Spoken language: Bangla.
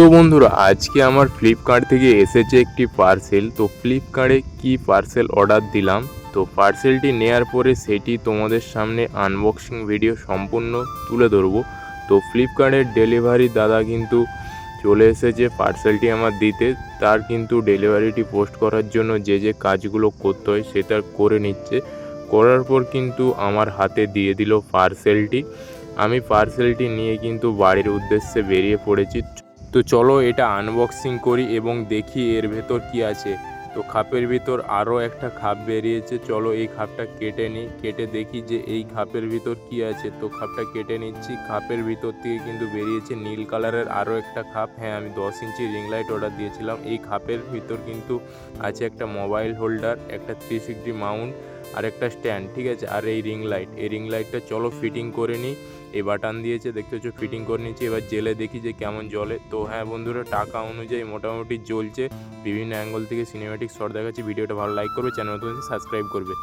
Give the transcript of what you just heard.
তো বন্ধুরা, আজকে আমার ফ্লিপকার্ট থেকে এসেছে একটি পার্সেল তো ফ্লিপকার্টে কি পার্সেল অর্ডার দিলাম? তো পার্সেলটি নেয়ার পরে সেটি তোমাদের সামনে আনবক্সিং ভিডিও সম্পূর্ণ তুলে ধরবো। তো ফ্লিপকার্টের ডেলিভারি দাদা কিন্তু চলে এসেছে পার্সেলটি আমার দিতে। তার কিন্তু ডেলিভারিটি পোস্ট করার জন্য যে যে কাজগুলো করতে হয় সেটা করে নিচ্ছে। করার পর কিন্তু আমার হাতে দিয়ে দিল পার্সেলটি আমি পার্সেলটি নিয়ে কিন্তু বাড়ির উদ্দেশ্যে বেরিয়ে পড়েছি। তো চলো এটা আনবক্সিং করি এবং দেখি এর ভেতর কি আছে। তো খাপের ভিতর আরও একটা খাপ বেরিয়েছে, চলো এই খাপটা কেটে নিই। কেটে দেখি যে এই খাপের ভিতর কি আছে। তো খাপটা কেটে নিচ্ছি, খাপের ভিতর থেকে কিন্তু বেরিয়েছে নীল কালারের আরও একটা খাপ। হ্যাঁ আমি দশ ইঞ্চি রিং লাইট অর্ডার দিয়েছিলাম। এই খাপের ভিতর কিন্তু আছে একটা মোবাইল হোল্ডার একটা থ্রি সিক্সটি মাউন্ট আর একটা স্ট্যান্ড ঠিক আছে? আর এই রিং লাইট এই রিং লাইটটা চলো ফিটিং করে নিই। এই বাটন দিয়েছে, দেখতে হচ্ছে ফিটিং করে নিচ্ছি এবার জেলে দেখি যে কেমন জলে তো হ্যাঁ বন্ধুরা, টাকা অনুযায়ী মোটামুটি জ্বলছে। বিভিন্ন অ্যাঙ্গেল থেকে সিনেমেটিক শট দেখাচ্ছি। ভিডিওটা ভালো লাইক করবে চ্যানেল সাবস্ক্রাইব করবে।